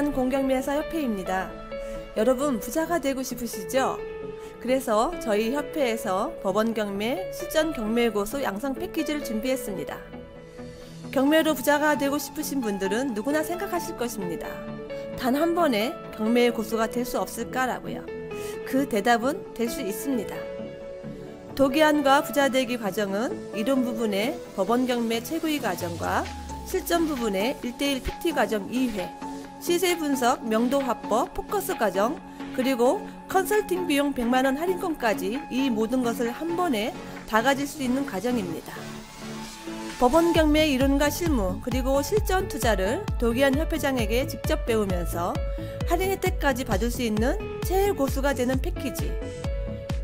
동해안 공경매사 협회입니다. 여러분 부자가 되고 싶으시죠? 그래서 저희 협회에서 법원 경매, 실전 경매 고소 양성 패키지를 준비했습니다. 경매로 부자가 되고 싶으신 분들은 누구나 생각하실 것입니다. 단 한 번에 경매 고소가 될 수 없을까라고요. 그 대답은 될 수 있습니다. 도기안과 부자되기 과정은 이론 부분의 법원 경매 최고위 과정과 실전 부분의 1대1 PT 과정 2회, 시세 분석, 명도 화법, 포커스 과정, 그리고 컨설팅 비용 100만원 할인권까지 이 모든 것을 한 번에 다 가질 수 있는 과정입니다. 법원 경매 이론과 실무 그리고 실전 투자를 도기안 협회장에게 직접 배우면서 할인 혜택까지 받을 수 있는 최고수가 되는 패키지.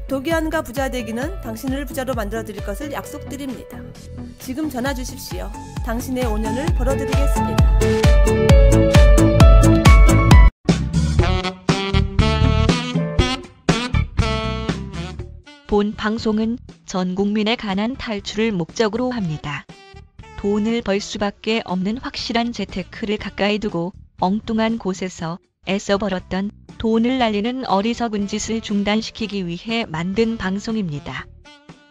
도기안과 부자 되기는 당신을 부자로 만들어 드릴 것을 약속드립니다. 지금 전화 주십시오. 당신의 5년을 벌어드리겠습니다. 본 방송은 전 국민의 가난 탈출을 목적으로 합니다. 돈을 벌 수밖에 없는 확실한 재테크를 가까이 두고 엉뚱한 곳에서 애써 벌었던 돈을 날리는 어리석은 짓을 중단시키기 위해 만든 방송입니다.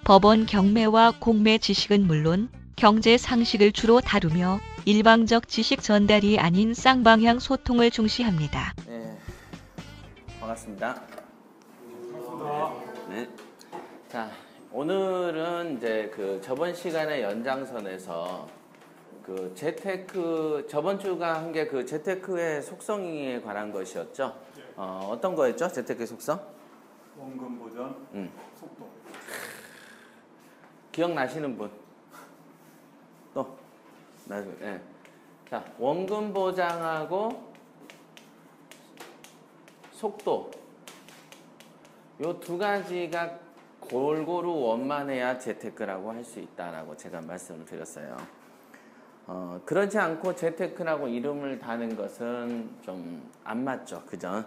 법원 경매와 공매 지식은 물론 경제 상식을 주로 다루며 일방적 지식 전달이 아닌 쌍방향 소통을 중시합니다. 네, 반갑습니다. 네. 자, 오늘은 이제 그 저번 시간의 연장선에서 그 재테크 저번 주가 한 게 그 재테크의 속성에 관한 것이었죠. 어, 어떤 거였죠? 재테크의 속성? 원금 보전, 음. 속도. 기억나시는 분? 또 나중에. 예. 자, 원금 보장하고 속도. 요 두 가지가 골고루 원만해야 재테크라고 할 수 있다라고 제가 말씀을 드렸어요. 어, 그렇지 않고 재테크라고 이름을 다는 것은 좀 안 맞죠. 그죠?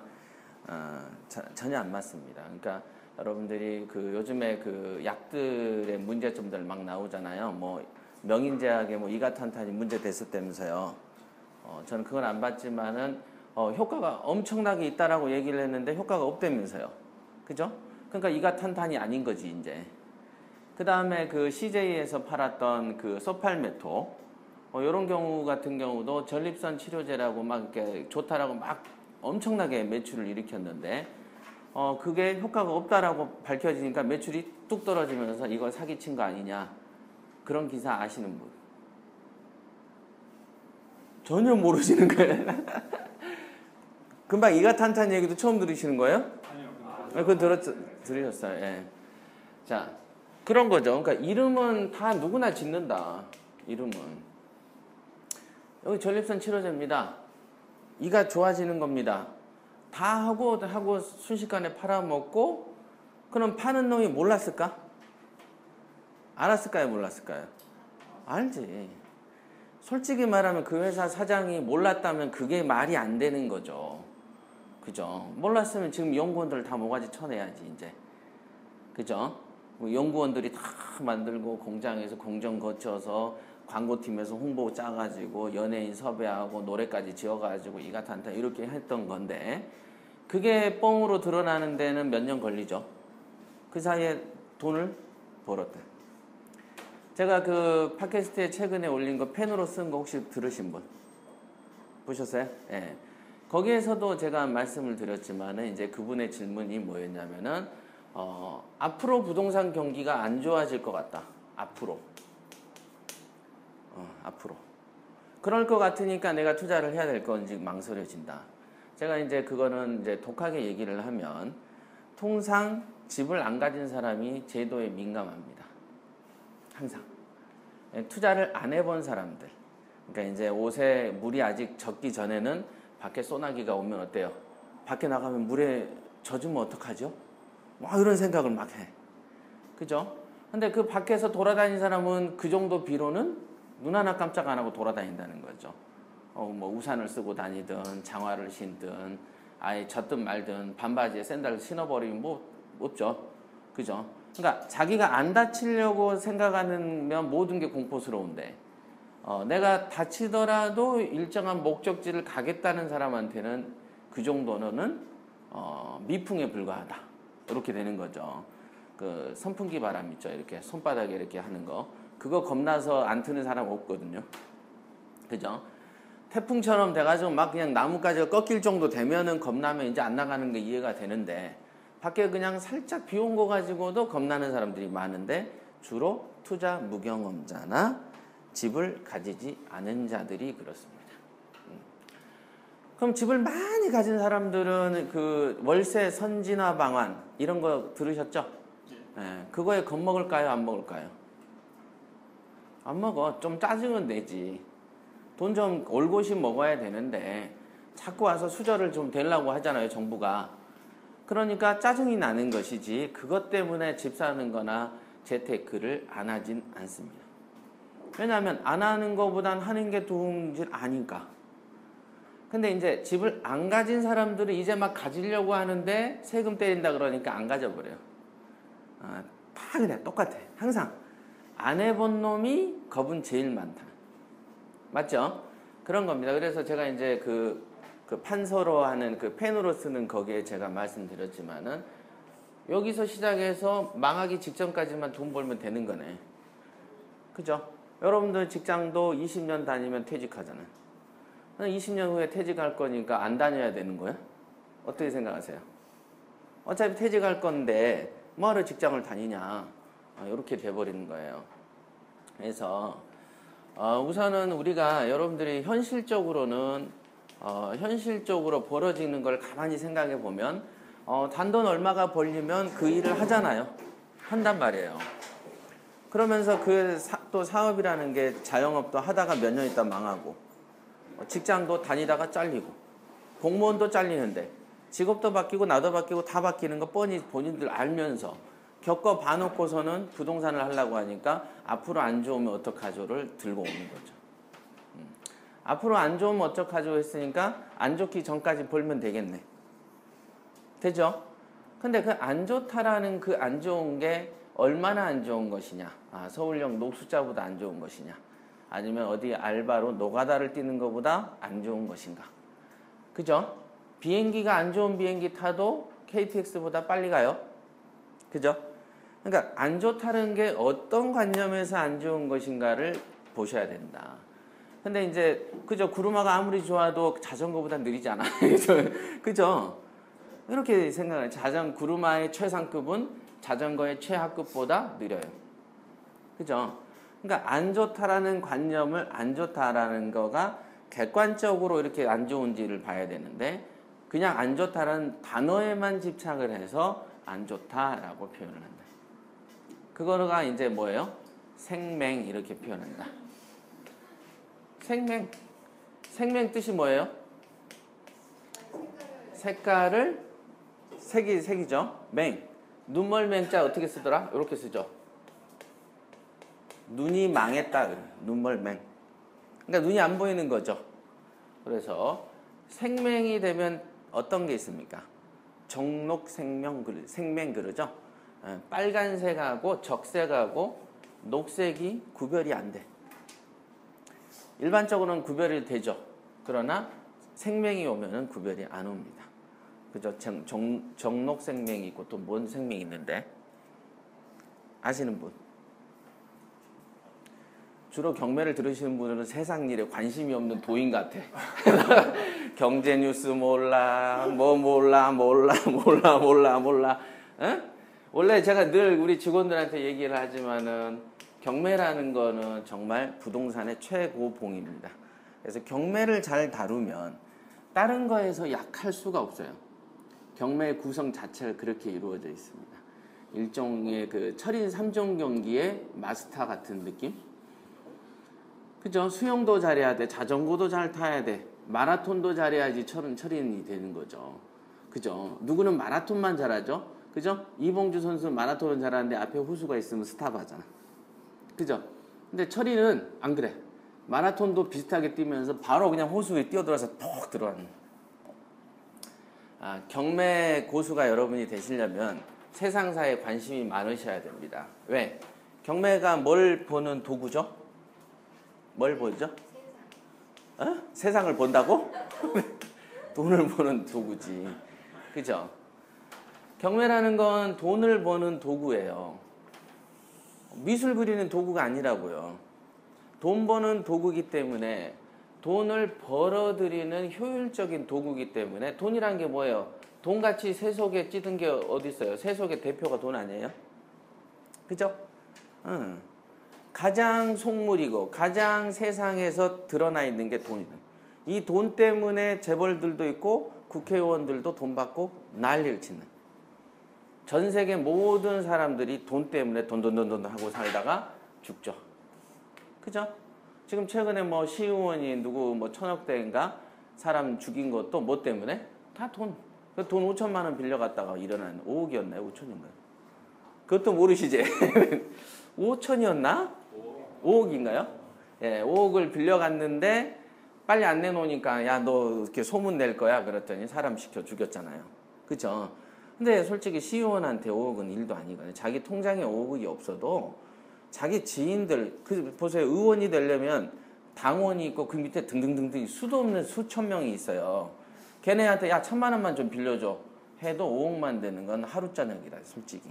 어, 저- 전혀 안 맞습니다. 그러니까 여러분들이 그 요즘에 그 약들의 문제점들 막 나오잖아요. 뭐 명인제약에 뭐 이가탄탄이 문제 됐을 때면서요. 어, 저는 그건 안 봤지만은 어, 효과가 엄청나게 있다라고 얘기를 했는데 효과가 없다면서요. 그죠? 그러니까 이가 탄탄이 아닌 거지 이제. 그 다음에 그 CJ에서 팔았던 그 소팔메토 어, 이런 경우 같은 경우도 전립선 치료제라고 막 이렇게 좋다라고 막 엄청나게 매출을 일으켰는데 어 그게 효과가 없다라고 밝혀지니까 매출이 뚝 떨어지면서 이걸 사기친 거 아니냐 그런 기사 아시는 분 전혀 모르시는 거예요. 금방 이가 탄탄 얘기도 처음 들으시는 거예요? 아니요. 네, 그거 들었, 들으셨어요. 예. 자, 그런 거죠. 그러니까 이름은 다 누구나 짓는다. 이름은. 여기 전립선 치료제입니다. 이가 좋아지는 겁니다. 다 하고, 하고 순식간에 팔아먹고, 그럼 파는 놈이 몰랐을까? 알았을까요? 몰랐을까요? 알지. 솔직히 말하면 그 회사 사장이 몰랐다면 그게 말이 안 되는 거죠. 그죠? 몰랐으면 지금 연구원들 다 모가지 쳐내야지 이제. 그죠? 뭐 연구원들이 다 만들고 공장에서 공정 거쳐서 광고팀에서 홍보 짜가지고 연예인 섭외하고 노래까지 지어가지고 이가탄탄 이렇게 했던 건데 그게 뻥으로 드러나는 데는 몇 년 걸리죠. 그 사이에 돈을 벌었대. 제가 그 팟캐스트에 최근에 올린 거 펜으로 쓴 거 혹시 들으신 분? 보셨어요? 예. 거기에서도 제가 말씀을 드렸지만은 이제 그분의 질문이 뭐였냐면은 어, 앞으로 부동산 경기가 안 좋아질 것 같다. 앞으로. 어, 앞으로. 그럴 것 같으니까 내가 투자를 해야 될 건지 망설여진다. 제가 이제 그거는 이제 독하게 얘기를 하면 통상 집을 안 가진 사람이 제도에 민감합니다. 항상. 예, 투자를 안 해본 사람들. 그러니까 이제 옷에 물이 아직 젖기 전에는 밖에 소나기가 오면 어때요? 밖에 나가면 물에 젖으면 어떡하죠? 뭐 이런 생각을 막 해. 그죠? 근데 그 밖에서 돌아다니는 사람은 그 정도 비로는 눈 하나 깜짝 안 하고 돌아다닌다는 거죠. 어, 뭐 우산을 쓰고 다니든 장화를 신든 아예 젖든 말든 반바지에 샌들을 신어버리면 뭐 없죠. 그죠? 그러니까 자기가 안 다치려고 생각하면 모든 게 공포스러운데 어, 내가 다치더라도 일정한 목적지를 가겠다는 사람한테는 그 정도는 어, 미풍에 불과하다. 이렇게 되는 거죠. 그 선풍기 바람 있죠. 이렇게 손바닥에 이렇게 하는 거. 그거 겁나서 안 트는 사람 없거든요. 그죠? 태풍처럼 돼가지고 막 그냥 나뭇가지가 꺾일 정도 되면은 겁나면 이제 안 나가는 게 이해가 되는데 밖에 그냥 살짝 비 온 거 가지고도 겁나는 사람들이 많은데 주로 투자 무경험자나 집을 가지지 않은 자들이 그렇습니다. 음. 그럼 집을 많이 가진 사람들은 그 월세 선진화 방안 이런 거 들으셨죠? 예, 그거에 겁먹을까요? 안 먹을까요? 안 먹어. 좀 짜증은 내지. 돈 좀 올곧이 먹어야 되는데 자꾸 와서 수저를 좀 대려고 하잖아요, 정부가. 그러니까 짜증이 나는 것이지 그것 때문에 집 사는 거나 재테크를 안 하진 않습니다. 왜냐하면 안 하는 것보단 하는 게줄 아니까. 근데 이제 집을 안 가진 사람들은 이제 막 가지려고 하는데 세금 때린다 그러니까 안 가져버려요. 아, 다 그래 똑같아. 항상 안 해본 놈이 겁은 제일 많다. 맞죠? 그런 겁니다. 그래서 제가 이제 그, 그 판서로 하는 그 펜으로 쓰는 거기에 제가 말씀드렸지만은 여기서 시작해서 망하기 직전까지만 돈 벌면 되는 거네. 그죠? 여러분들 직장도 20년 다니면 퇴직하잖아요. 20년 후에 퇴직할 거니까 안 다녀야 되는 거야? 어떻게 생각하세요? 어차피 퇴직할 건데 뭐하러 직장을 다니냐 이렇게 돼버리는 거예요. 그래서 어, 우선은 우리가 여러분들이 현실적으로는 어, 현실적으로 벌어지는 걸 가만히 생각해 보면 어, 단돈 얼마가 벌리면 그 일을 하잖아요. 한단 말이에요. 그러면서 그 또 사업이라는 게 자영업도 하다가 몇 년 있다 망하고 어, 직장도 다니다가 잘리고 공무원도 잘리는데 직업도 바뀌고 나도 바뀌고 다 바뀌는 거 뻔히 본인들 알면서 겪어 봐놓고서는 부동산을 하려고 하니까 앞으로 안 좋으면 어떡하죠를 들고 오는 거죠. 음. 앞으로 안 좋으면 어떡하죠 했으니까 안 좋기 전까지 벌면 되겠네. 되죠? 근데 그 안 좋다라는 그 안 좋은 게 얼마나 안 좋은 것이냐? 아, 서울역 녹수자보다 안 좋은 것이냐? 아니면 어디 알바로 노가다를 뛰는 것보다 안 좋은 것인가? 그죠? 비행기가 안 좋은 비행기 타도 KTX보다 빨리 가요. 그죠? 그러니까 안 좋다는 게 어떤 관념에서 안 좋은 것인가를 보셔야 된다. 근데 이제 그죠? 구루마가 아무리 좋아도 자전거보다 느리지 않아. 그죠? 이렇게 생각해요. 자전 구루마의 최상급은 자전거의 최하급보다 느려요. 그죠? 그러니까 안 좋다라는 관념을 안 좋다라는 거가 객관적으로 이렇게 안 좋은지를 봐야 되는데 그냥 안 좋다라는 단어에만 집착을 해서 안 좋다라고 표현을 한다. 그거가 이제 뭐예요? 생맹 이렇게 표현한다. 생맹. 생맹 뜻이 뭐예요? 색깔을 색이 색이죠. 맹. 눈멀맹자 어떻게 쓰더라? 이렇게 쓰죠. 눈이 망했다. 눈멀맹. 그러니까 눈이 안 보이는 거죠. 그래서 생맹이 되면 어떤 게 있습니까? 정록 생명 그 생맹 그러죠. 예, 빨간색하고 적색하고 녹색이 구별이 안 돼. 일반적으로는 구별이 되죠. 그러나 생명이 오면은 구별이 안 옵니다. 그죠? 정, 정, 정록 생명이 있고 또 뭔 생명이 있는데 아시는 분? 주로 경매를 들으시는 분들은 세상 일에 관심이 없는 도인 같아. 경제 뉴스 몰라, 뭐 몰라, 몰라, 몰라, 몰라, 몰라. 에? 원래 제가 늘 우리 직원들한테 얘기를 하지만은 경매라는 거는 정말 부동산의 최고봉입니다. 그래서 경매를 잘 다루면 다른 거에서 약할 수가 없어요. 경매 구성 자체가 그렇게 이루어져 있습니다. 일종의 그 철인 3종 경기의 마스터 같은 느낌? 그죠? 수영도 잘해야 돼. 자전거도 잘 타야 돼. 마라톤도 잘해야지 철은 철인이 되는 거죠. 그죠? 누구는 마라톤만 잘하죠? 그죠? 이봉주 선수 마라톤은 잘하는데 앞에 호수가 있으면 스탑하잖아. 그죠? 근데 철이는 안 그래. 마라톤도 비슷하게 뛰면서 바로 그냥 호수에 뛰어들어서 톡 들어가는. 아, 경매 고수가 여러분이 되시려면 세상사에 관심이 많으셔야 됩니다. 왜? 경매가 뭘 보는 도구죠? 뭘 보죠? 어? 세상을 본다고? 돈을 버는 도구지. 그죠? 경매라는 건 돈을 버는 도구예요. 미술 그리는 도구가 아니라고요. 돈 버는 도구기 때문에 돈을 벌어들이는 효율적인 도구기 때문에 돈이란 게 뭐예요? 돈같이 세속에 찌든 게 어디 있어요? 세속의 대표가 돈 아니에요? 그죠? 응. 가장 속물이고 가장 세상에서 드러나 있는 게 돈이다. 이 돈 때문에 재벌들도 있고 국회의원들도 돈 받고 난리를 치는. 전 세계 모든 사람들이 돈 때문에 돈돈돈돈 하고 살다가 죽죠. 그죠? 지금 최근에 뭐 시의원이 누구 뭐 천억대인가 사람 죽인 것도 뭐 때문에? 다 돈. 그돈 5천만 원 빌려갔다가 일어난 5억이었나요? 5천인가요? 그것도 모르시지? 5천이었나? 5억인가요? 예, 5억을 빌려갔는데 빨리 안 내놓으니까 야 너 이렇게 소문 낼 거야 그랬더니 사람 시켜 죽였잖아요. 그죠? 근데 솔직히 시의원한테 5억은 일도 아니거든요. 자기 통장에 5억이 없어도 자기 지인들 그 보세요 의원이 되려면 당원이 있고 그 밑에 등등등등 수도 없는 수천 명이 있어요. 걔네한테 야 천만 원만 좀 빌려줘 해도 5억만 되는 건 하루 저녁이다 솔직히.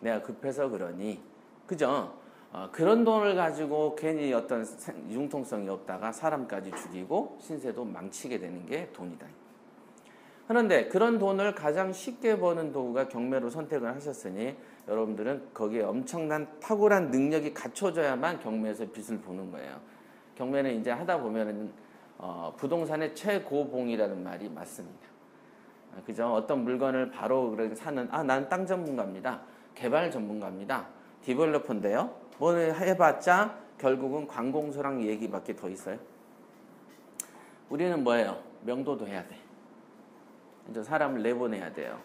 내가 급해서 그러니 그죠? 어, 그런 돈을 가지고 괜히 어떤 생- 융통성이 없다가 사람까지 죽이고 신세도 망치게 되는 게 돈이다. 그런데 그런 돈을 가장 쉽게 버는 도구가 경매로 선택을 하셨으니 여러분들은 거기에 엄청난 탁월한 능력이 갖춰져야만 경매에서 빚을 보는 거예요. 경매는 이제 하다 보면은 어, 부동산의 최고봉이라는 말이 맞습니다. 아, 그죠? 어떤 물건을 바로 사는 아, 난땅 전문가입니다. 개발 전문가입니다. 디벨로퍼인데요. 뭐 해봤자 결국은 관공서랑 얘기밖에 더 있어요. 우리는 뭐예요? 명도도 해야 돼. 이제 사람을 내보내야 돼요.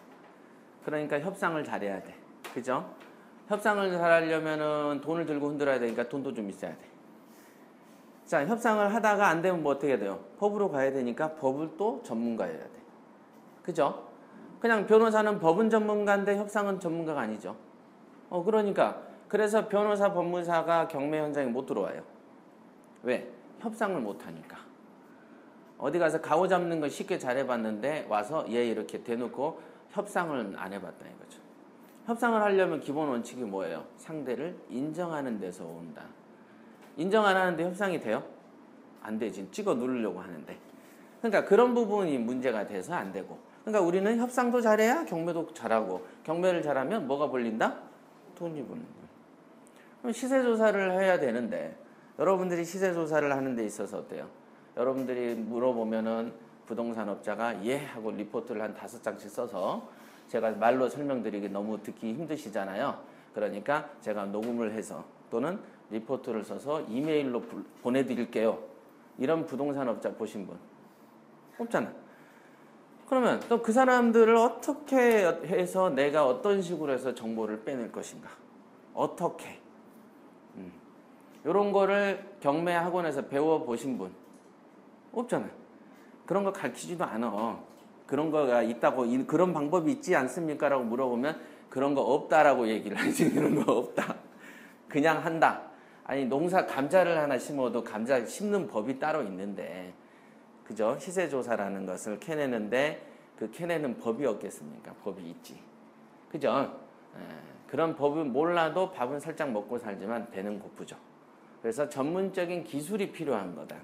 그러니까 협상을 잘해야 돼. 그죠? 협상을 잘하려면은 돈을 들고 흔들어야 되니까 돈도 좀 있어야 돼. 자, 협상을 하다가 안 되면 뭐 어떻게 돼요? 법으로 가야 되니까 법을 또 전문가여야 돼. 그죠? 그냥 변호사는 법은 전문가인데 협상은 전문가가 아니죠. 어, 그러니까. 그래서 변호사, 법무사가 경매 현장에 못 들어와요. 왜? 협상을 못 하니까. 어디 가서 가오 잡는 거 쉽게 잘해봤는데 와서 얘 이렇게 대놓고 협상을 안 해봤다 이거죠. 협상을 하려면 기본 원칙이 뭐예요? 상대를 인정하는 데서 온다. 인정 안 하는데 협상이 돼요? 안 되지. 찍어 누르려고 하는데. 그러니까 그런 부분이 문제가 돼서 안 되고. 그러니까 우리는 협상도 잘해야 경매도 잘하고 경매를 잘하면 뭐가 벌린다? 돈이 벌린다. 그럼 시세 조사를 해야 되는데 여러분들이 시세 조사를 하는 데 있어서 어때요? 여러분들이 물어보면은 부동산업자가 예 하고 리포트를 한 다섯 장씩 써서 제가 말로 설명드리기 너무 듣기 힘드시잖아요. 그러니까 제가 녹음을 해서 또는 리포트를 써서 이메일로 불- 보내드릴게요. 이런 부동산업자 보신 분 없잖아. 그러면 또 그 사람들을 어떻게 해서 내가 어떤 식으로 해서 정보를 빼낼 것인가? 어떻게? 음. 이런 거를 경매 학원에서 배워 보신 분 없잖아요. 그런 거 가르치지도 않아. 그런 거가 있다고 이- 그런 방법이 있지 않습니까라고 물어보면 그런 거 없다라고 얘기를 하지 그런 거 없다. 그냥 한다. 아니 농사 감자를 하나 심어도 감자 심는 법이 따로 있는데 그죠? 시세 조사라는 것을 캐내는데 그 캐내는 법이 없겠습니까? 법이 있지. 그죠? 에, 그런 법은 몰라도 밥은 살짝 먹고 살지만 배는 고프죠. 그래서 전문적인 기술이 필요한 거다.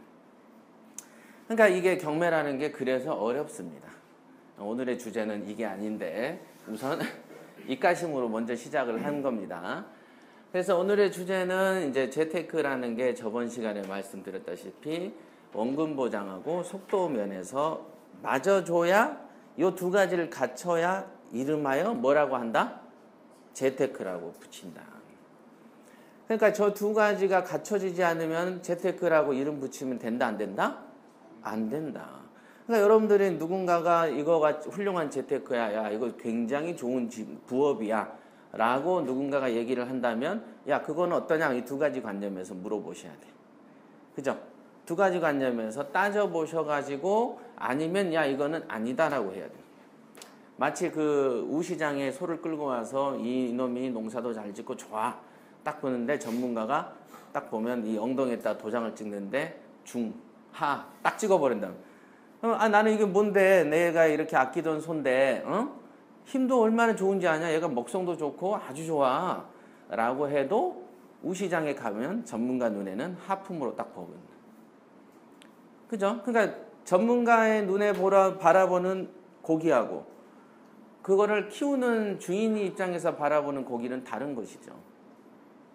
그러니까 이게 경매라는 게 그래서 어렵습니다. 오늘의 주제는 이게 아닌데 우선 입가심으로 먼저 시작을 한 겁니다. 그래서 오늘의 주제는 이제 재테크라는 게 저번 시간에 말씀드렸다시피 원금 보장하고 속도 면에서 맞아줘야 이 두 가지를 갖춰야 이름하여 뭐라고 한다? 재테크라고 붙인다. 그러니까 저 두 가지가 갖춰지지 않으면 재테크라고 이름 붙이면 된다 안 된다? 안 된다. 그러니까 여러분들이 누군가가 이거가 훌륭한 재테크야, 야 이거 굉장히 좋은 지- 부업이야, 라고 누군가가 얘기를 한다면, 야 그거는 어떠냐 이 두 가지 관점에서 물어보셔야 돼. 그죠? 두 가지 관점에서 따져 보셔가지고 아니면 야 이거는 아니다라고 해야 돼. 마치 그 우시장에 소를 끌고 와서 이 놈이 농사도 잘 짓고 좋아 딱 보는데 전문가가 딱 보면 이 엉덩이에다 도장을 찍는데 중, 하 딱 찍어버린다. 어, 아 나는 이게 뭔데 내가 이렇게 아끼던 손데 어? 힘도 얼마나 좋은지 아냐 얘가 먹성도 좋고 아주 좋아 라고 해도 우시장에 가면 전문가 눈에는 하품으로 딱 보거든 그죠? 그러니까 전문가의 눈에 보라, 바라보는 고기하고 그거를 키우는 주인이 입장에서 바라보는 고기는 다른 것이죠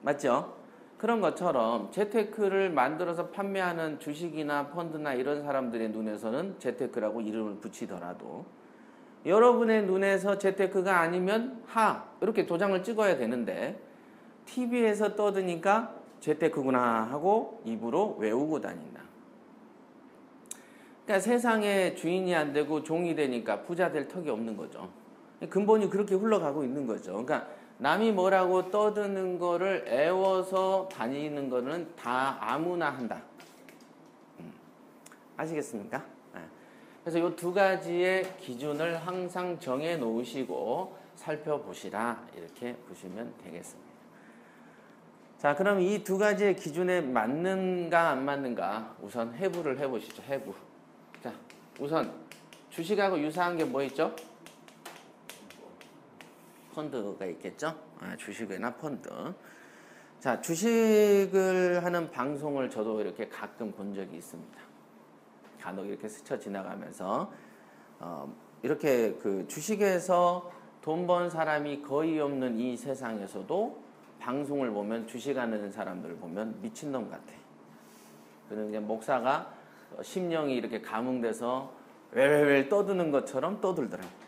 맞죠? 그런 것처럼 재테크를 만들어서 판매하는 주식이나 펀드나 이런 사람들의 눈에서는 재테크라고 이름을 붙이더라도 여러분의 눈에서 재테크가 아니면 하 이렇게 도장을 찍어야 되는데 TV에서 떠드니까 재테크구나 하고 입으로 외우고 다닌다. 그러니까 세상에 주인이 안 되고 종이 되니까 부자 될 턱이 없는 거죠. 근본이 그렇게 흘러가고 있는 거죠. 그러니까 남이 뭐라고 떠드는 거를 애워서 다니는 거는 다 아무나 한다. 음. 아시겠습니까? 네. 그래서 이 두 가지의 기준을 항상 정해 놓으시고 살펴보시라 이렇게 보시면 되겠습니다. 자, 그럼 이 두 가지의 기준에 맞는가 안 맞는가 우선 해부를 해보시죠. 해부. 자, 우선 주식하고 유사한 게 뭐 있죠? 펀드가 있겠죠? 아, 주식이나 펀드. 자, 주식을 하는 방송을 저도 이렇게 가끔 본 적이 있습니다. 간혹 이렇게 스쳐 지나가면서 어, 이렇게 그 주식에서 돈 번 사람이 거의 없는 이 세상에서도 방송을 보면 주식하는 사람들을 보면 미친놈 같아. 그는 이제 목사가 심령이 이렇게 감흥돼서 웰웰웰 떠드는 것처럼 떠들더라고.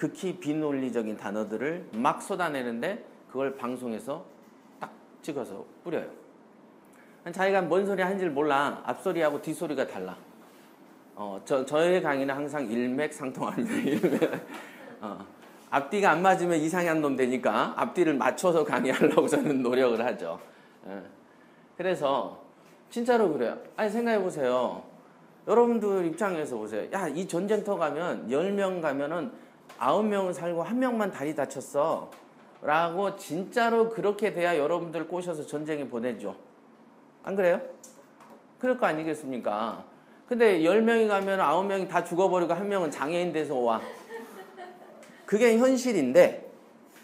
극히 비논리적인 단어들을 막 쏟아내는데 그걸 방송에서 딱 찍어서 뿌려요. 자기가 뭔 소리 하는지 몰라. 앞소리하고 뒷소리가 달라. 어, 저, 저의 강의는 항상 일맥상통합니다. 일맥. 어, 앞뒤가 안 맞으면 이상한 놈 되니까 앞뒤를 맞춰서 강의하려고 저는 노력을 하죠. 예. 그래서 진짜로 그래요. 아니 생각해 보세요. 여러분들 입장에서 보세요. 야, 이 전쟁터 가면 10명 가면은 9명은 살고 한 명만 다리 다쳤어. 라고 진짜로 그렇게 돼야 여러분들 꼬셔서 전쟁에 보내죠. 안 그래요? 그럴 거 아니겠습니까? 근데 10명이 가면 9명이 다 죽어버리고 한 명은 장애인 돼서 와. 그게 현실인데,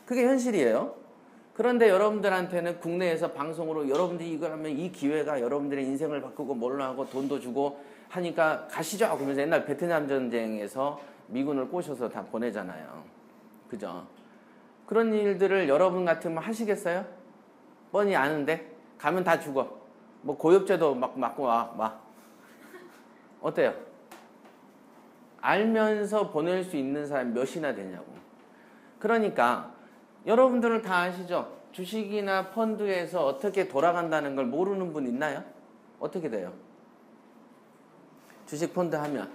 그게 현실이에요. 그런데 여러분들한테는 국내에서 방송으로 여러분들이 이걸 하면 이 기회가 여러분들의 인생을 바꾸고 뭘로 하고 돈도 주고 하니까 가시죠. 그러면서 옛날 베트남 전쟁에서 미군을 꼬셔서 다 보내잖아요. 그죠? 그런 일들을 여러분 같으면 하시겠어요? 뻔히 아는데 가면 다 죽어. 뭐 고엽제도 막 맞고 와, 막 어때요? 알면서 보낼 수 있는 사람 몇이나 되냐고. 그러니까 여러분들은 다 아시죠? 주식이나 펀드에서 어떻게 돌아간다는 걸 모르는 분 있나요? 어떻게 돼요? 주식 펀드 하면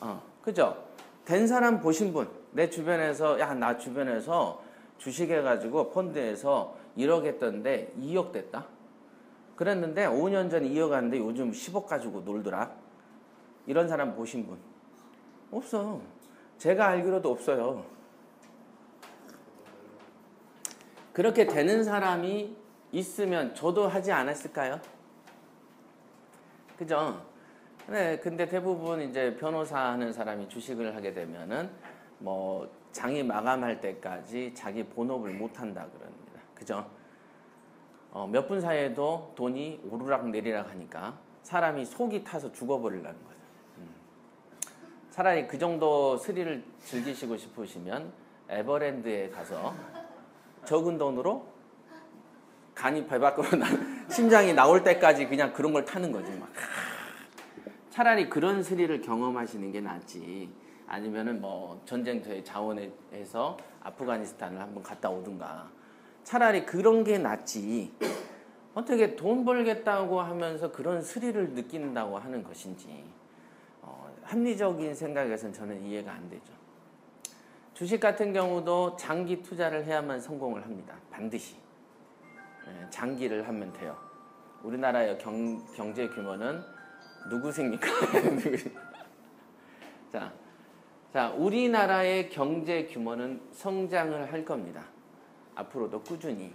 어, 그죠? 된 사람 보신 분, 내 주변에서, 야, 나 주변에서 주식해가지고 펀드에서 1억 했던데 2억 됐다? 그랬는데 5년 전에 2억 하는데 요즘 10억 가지고 놀더라? 이런 사람 보신 분? 없어. 제가 알기로도 없어요. 그렇게 되는 사람이 있으면 저도 하지 않았을까요? 그죠? 네, 근데 대부분 이제 변호사 하는 사람이 주식을 하게 되면은 뭐 장이 마감할 때까지 자기 본업을 못 한다 그럽니다. 그죠? 어, 몇 분 사이에도 돈이 오르락 내리락 하니까 사람이 속이 타서 죽어버리려는 거죠. 음. 차라리 그 정도 스릴을 즐기시고 싶으시면 에버랜드에 가서 적은 돈으로 간이 배 밖으로 나, 심장이 나올 때까지 그냥 그런 걸 타는 거지 막. 차라리 그런 스릴을 경험하시는 게 낫지. 아니면은 뭐 전쟁터에 자원해서 아프가니스탄을 한번 갔다 오든가. 차라리 그런 게 낫지. 어떻게 돈 벌겠다고 하면서 그런 스릴을 느낀다고 하는 것인지 어, 합리적인 생각에서는 저는 이해가 안 되죠. 주식 같은 경우도 장기 투자를 해야만 성공을 합니다. 반드시. 예, 장기를 하면 돼요. 우리나라의 경, 경제 규모는 누구십니까? 자, 자, 우리나라의 경제 규모는 성장을 할 겁니다. 앞으로도 꾸준히.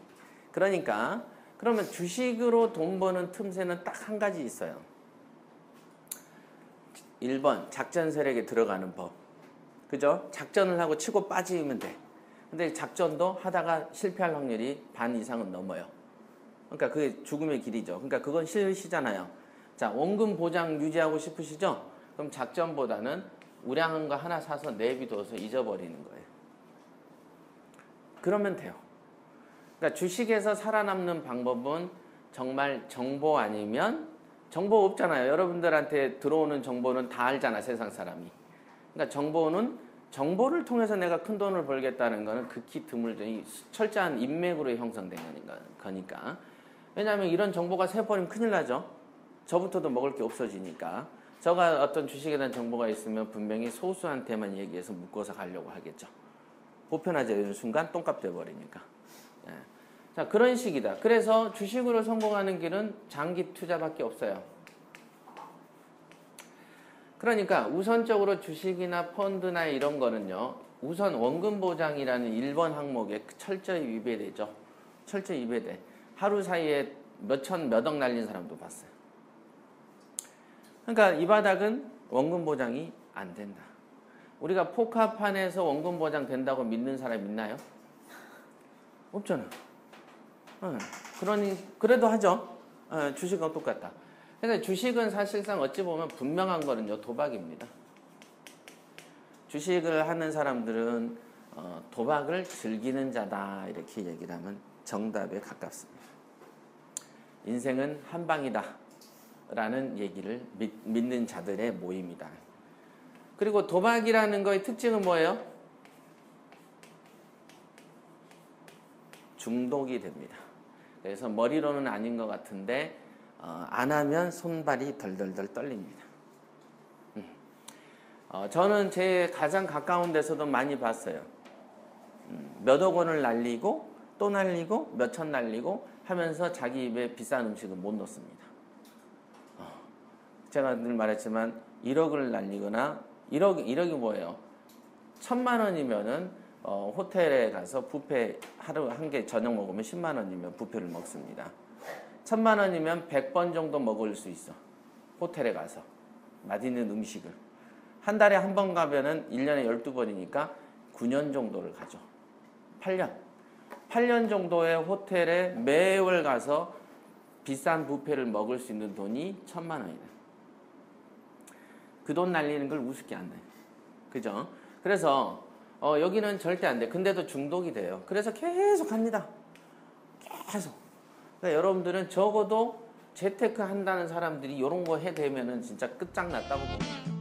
그러니까 그러면 주식으로 돈 버는 틈새는 딱 한 가지 있어요. 1번 작전 세력에 들어가는 법. 그죠? 작전을 하고 치고 빠지면 돼. 근데 작전도 하다가 실패할 확률이 반 이상은 넘어요. 그러니까 그게 죽음의 길이죠. 그러니까 그건 싫으시잖아요. 자, 원금 보장 유지하고 싶으시죠? 그럼 작전보다는 우량한 거 하나 사서 내비둬서 잊어버리는 거예요. 그러면 돼요. 그러니까 주식에서 살아남는 방법은 정말 정보 아니면 정보 없잖아요. 여러분들한테 들어오는 정보는 다 알잖아, 세상 사람이. 그러니까 정보는 정보를 통해서 내가 큰 돈을 벌겠다는 거는 극히 드물죠. 이 철저한 인맥으로 형성된. 거니까. 왜냐하면 이런 정보가 새버리면 큰일 나죠. 저부터도 먹을 게 없어지니까. 저가 어떤 주식에 대한 정보가 있으면 분명히 소수한테만 얘기해서 묶어서 가려고 하겠죠. 보편화되는 순간 똥값 돼버리니까. 예. 자 그런 식이다. 그래서 주식으로 성공하는 길은 장기 투자밖에 없어요. 그러니까 우선적으로 주식이나 펀드나 이런 거는요. 우선 원금 보장이라는 1번 항목에 철저히 위배되죠. 철저히 위배돼. 하루 사이에 몇 천 몇 억 날린 사람도 봤어요. 그러니까 이 바닥은 원금 보장이 안 된다. 우리가 포카판에서 원금 보장 된다고 믿는 사람 있나요? 없잖아. 어, 그러니 그래도 하죠. 어, 주식은 똑같다. 그러니까 주식은 사실상 어찌 보면 분명한 거는요 도박입니다. 주식을 하는 사람들은 어, 도박을 즐기는 자다 이렇게 얘기를 하면 정답에 가깝습니다. 인생은 한 방이다 라는 얘기를 믿, 믿는 자들의 모임이다. 그리고 도박이라는 거의 특징은 뭐예요? 중독이 됩니다. 그래서 머리로는 아닌 것 같은데 어, 안 하면 손발이 덜덜덜 떨립니다. 음. 어, 저는 제 가장 가까운 데서도 많이 봤어요. 음, 몇억 원을 날리고 또 날리고 몇 천 날리고 하면서 자기 입에 비싼 음식은 못 넣습니다. 어, 제가 늘 말했지만 1억을 날리거나 1억 1억이 뭐예요? 천만 원이면은 어, 호텔에 가서 뷔페 하루 한 개 저녁 먹으면 10만 원이면 뷔페를 먹습니다. 천만 원이면 100번 정도 먹을 수 있어. 호텔에 가서 맛있는 음식을 한 달에 한 번 가면은 1년에 12번이니까 9년 정도를 가죠. 8년. 8년 정도의 호텔에 매월 가서 비싼 뷔페를 먹을 수 있는 돈이 천만 원이다. 그 돈 날리는 걸 우습게 안 돼. 그죠? 그래서 어, 여기는 절대 안 돼. 근데도 중독이 돼요. 그래서 계속 합니다. 계속. 그러니까 여러분들은 적어도 재테크 한다는 사람들이 이런 거 해대면은 진짜 끝장났다고 봅니다.